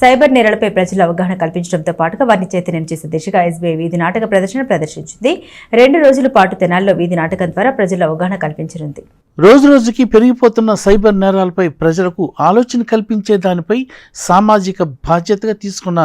Cyber నేరాలపై ప్రజలు అవగాహన కల్పించడంతో పాటుగా వారిని చైతన్యం చేసే దిశగా ఎస్బీఐ వీధి నాటక ప్రదర్శన ప్రదర్శించింది. రెండు రోజుల పాటు తెనాల్లో వీధి నాటకం ద్వారా ప్రజలు అవగాహన కల్పించనుంది. రోజురోజుకి పెరిగిపోతున్న సైబర్ నేరాలపై ప్రజలకు ఆలోచన కల్పించే దానిపై సామాజిక బాధ్యతగా తీసుకున్న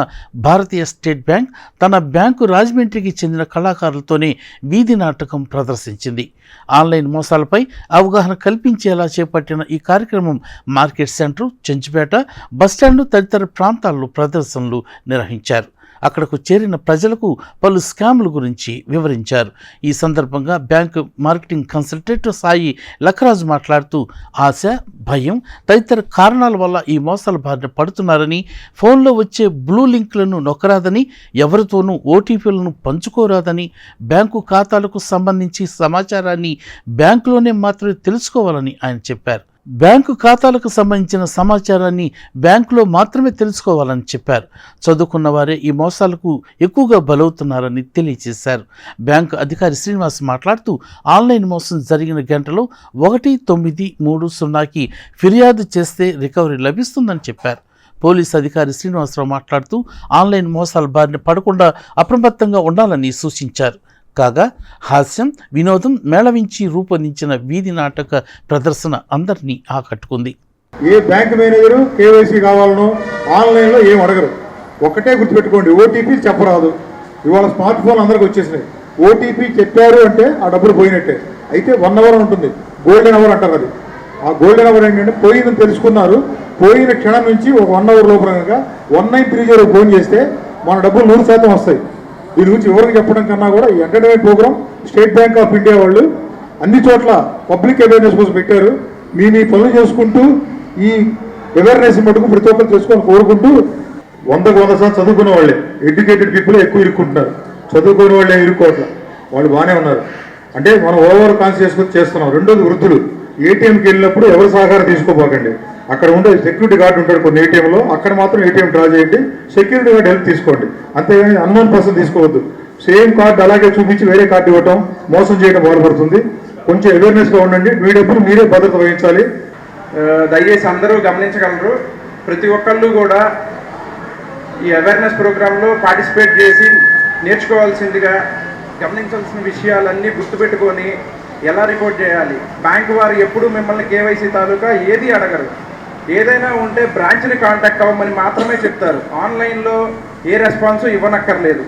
భారతీయ స్టేట్ బ్యాంక్ తన బ్యాంకు రాజమండ్రికి చెందిన కళాకారులతోనే వీధి నాటకం ప్రదర్శించింది. ఆన్లైన్ మోసాలపై అవగాహన కల్పించేలా చేపట్టిన ఈ కార్యక్రమం మార్కెట్ సెంటర్ చెంచుపేట బస్టాండ్ తదితర ప్రాంతాల్లో ప్రదర్శనలు నిర్వహించారు. అక్కడకు చేరిన ప్రజలకు పలు స్కాముల గురించి వివరించారు. ఈ సందర్భంగా bank marketing consultant Sai Lakharaju మాట్లాడుతూ ఆశ భయం తదితర కారణాల వల్ల ఈ మోసాల బారిన పడుతున్నారని ఫోన్లో వచ్చే బ్లూ లింక్లను నొక్కరాదని ఎవరితోనూ ఓటీపీలను పంచుకోరాదని బ్యాంకు ఖాతాలకు సంబంధించి సమాచారాన్ని బ్యాంకులోనే మాత్రమే తెలుసుకోవాలని ఆయన చెప్పారు. బ్యాంకు ఖాతాలకు సంబంధించిన సమాచారాన్ని బ్యాంకులో మాత్రమే తెలుసుకోవాలని చెప్పారు. చదువుకున్న వారే ఈ మోసాలకు ఎక్కువగా బలవుతున్నారని తెలియజేశారు. బ్యాంకు అధికారి శ్రీనివాస్ మాట్లాడుతూ ఆన్లైన్ మోసం జరిగిన గంటలో ఒకటి తొమ్మిది మూడు సున్నాకి ఫిర్యాదు చేస్తే రికవరీ లభిస్తుందని చెప్పారు. పోలీస్ అధికారి శ్రీనివాసరావు మాట్లాడుతూ ఆన్లైన్ మోసాల బారిన పడకుండా అప్రమత్తంగా ఉండాలని సూచించారు. కాగా హాస్యం వినోదం మేళవించి రూపొందించిన వీధి నాటక ప్రదర్శన అందరినీ ఆకట్టుకుంది. ఏ బ్యాంక్ మేనేజరు కేవైసీ కావాలనో ఆన్లైన్లో ఏం అడగరు. ఒకటే గుర్తుపెట్టుకోండి ఓటీపీ చెప్పరాదు. ఇవాళ స్మార్ట్ ఫోన్ అందరికి వచ్చేసినాయి. ఓటీపీ చెప్పారు అంటే ఆ డబ్బులు పోయినట్టే. అయితే వన్ అవర్ ఉంటుంది గోల్డెన్ అవర్ అంటారు అది. ఆ గోల్డెన్ అవర్ ఏంటంటే పోయిందని తెలుసుకున్నారు పోయిన క్షణం నుంచి ఒక వన్ అవర్ లోపల కనుక one nine three zero phone చేస్తే మన డబ్బులు నూరు శాతం వస్తాయి. దీని గురించి ఎవరికి చెప్పడం కన్నా కూడా ఈ entertainment programme State Bank of India వాళ్ళు అన్ని చోట్ల పబ్లిక్ అవేర్నెస్ కోసం పెట్టారు. మీ మీ పనులు చేసుకుంటూ ఈ అవేర్నెస్ మటుకు ప్రతి ఒక్కరు చేసుకొని కోరుకుంటూ వందకు వంద శాతం చదువుకున్న వాళ్ళే ఎడ్యుకేటెడ్ పీపుల్ ఎక్కువ ఇరుక్కుంటున్నారు. చదువుకునే వాళ్ళే ఇరుక్కోవట్ల. వాళ్ళు బాగానే ఉన్నారు. అంటే మనం ఓవర్ కాన్స్ చేసుకొని చేస్తున్నాం. రెండోది వృద్ధులు. ఏటీఎంకి వెళ్ళినప్పుడు ఎవరు సహకారం తీసుకోపోకండి. అక్కడ ఉండే సెక్యూరిటీ గార్డు ఉంటాడు కొన్ని ఏటీఎంలో అక్కడ మాత్రం ఏటీఎం డ్రా చేయండి. సెక్యూరిటీ గార్డ్ హెల్ప్ తీసుకోండి. అంతేగాని అన్నోన్ పర్సన్ తీసుకోవద్దు. సేమ్ కార్డు అలాగే చూపించి వేరే కార్డు ఇవ్వటం మోసం చేయడం బాధపడుతుంది. కొంచెం అవేర్నెస్గా ఉండండి. మీ మీరే భద్రత వహించాలి. దయచేసి అందరూ గమనించగలరు. ప్రతి ఒక్కళ్ళు కూడా ఈ అవేర్నెస్ ప్రోగ్రాంలో పార్టిసిపేట్ చేసి నేర్చుకోవాల్సిందిగా గమనించాల్సిన విషయాలన్నీ గుర్తుపెట్టుకొని ఎలా రిపోర్ట్ చేయాలి? బ్యాంకు వారు ఎప్పుడు మిమ్మల్ని కేవైసీ తాలూకా ఏది అడగరు. ఏదైనా ఉంటే బ్రాంచ్ని కాంటాక్ట్ అవ్వమని మాత్రమే చెప్తారు. ఆన్లైన్లో ఏ రెస్పాన్స్ ఇవ్వనక్కర్లేదు.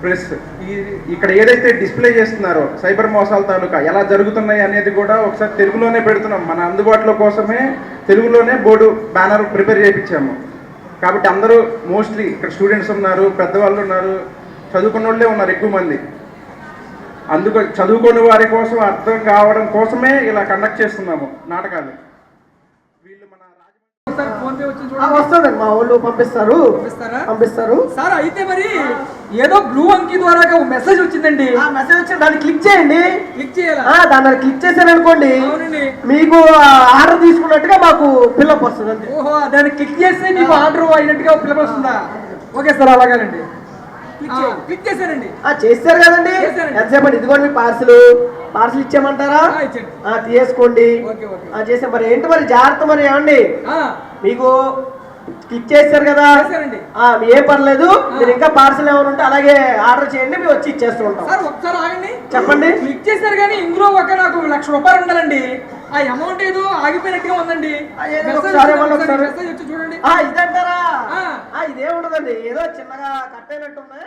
ప్లస్ ఈ ఇక్కడ ఏదైతే డిస్ప్లే చేస్తున్నారో సైబర్ మోసాల తాలూకా ఎలా జరుగుతున్నాయి అనేది కూడా ఒకసారి తెలుగులోనే పెడుతున్నాం. మన అందుబాటులో కోసమే తెలుగులోనే బోర్డు బ్యానర్ ప్రిపేర్ చేయించాము. కాబట్టి అందరూ మోస్ట్లీ ఇక్కడ స్టూడెంట్స్ ఉన్నారు పెద్దవాళ్ళు ఉన్నారు చదువుకున్న వాళ్ళే ఉన్నారు ఎక్కువ మంది. అందుకు చదువుకునే వారి కోసం అర్థం కావడం కోసమే ఇలా కండక్ట్ చేస్తున్నాము నాటకాలు. వీళ్ళు మన రాజమండ్రి సార్ ఫోన్ పే వచ్చింది ఆ, చూడండి. వస్తుందండి మా వాళ్ళు పంపిస్తారు. పంపిస్తారా? పంపిస్తారు. సార్ అయితే మరి ఏదో బ్లూ అంకి ద్వారా ఒక మెసేజ్ వచ్చిందండి. ఆ మెసేజ్ వచ్చి దాన్ని క్లిక్ చేయండి. క్లిక్ చేయాలా? ఆ, దాని మీద క్లిక్ చేశారనుకోండి అవునండి. మీకు ఆర్డర్ తీసుకున్నట్టుగా మాకు పిల్లప్ వస్తుంది ఓహో దాన్ని క్లిక్ చేస్తే మీకు ఆర్డర్ అయినట్టుగా పిల్లలు వస్తుందా? ఓకే సార్ అలాగేనండి. క్లిక్ ఆ. చేస్తారు కదండి. ఎంతసేపు? ఇదిగోండి మీ పార్సల్. పార్సల్. ఆ, తీసుకోండి. చేసే మరి ఏంటి మరి? జాగ్రత్త మరి ఏమండి? మీకు క్లిక్ చేశారు కదా? ఏ పర్లేదు మీరు ఇంకా పార్సల్ ఏమైనా ఉంటే అలాగే ఆర్డర్ చేయండి మేము వచ్చి ఇచ్చేస్తూ ఉంటాం. సార్ ఒకసారి ఆగండి. చెప్పండి. క్లిక్ చేశారు కానీ ఇందులో ఒక నాకు లక్ష రూపాయలు ఉండాలండి. ఆ అమౌంట్ ఏదో ఆగిపోయినట్టుగా ఉందండి. చూడండి. ఆ ఇదంటారా? ఇదే ఉండదండి ఏదో చిన్నగా కట్ అయినట్టు ఉన్నాయి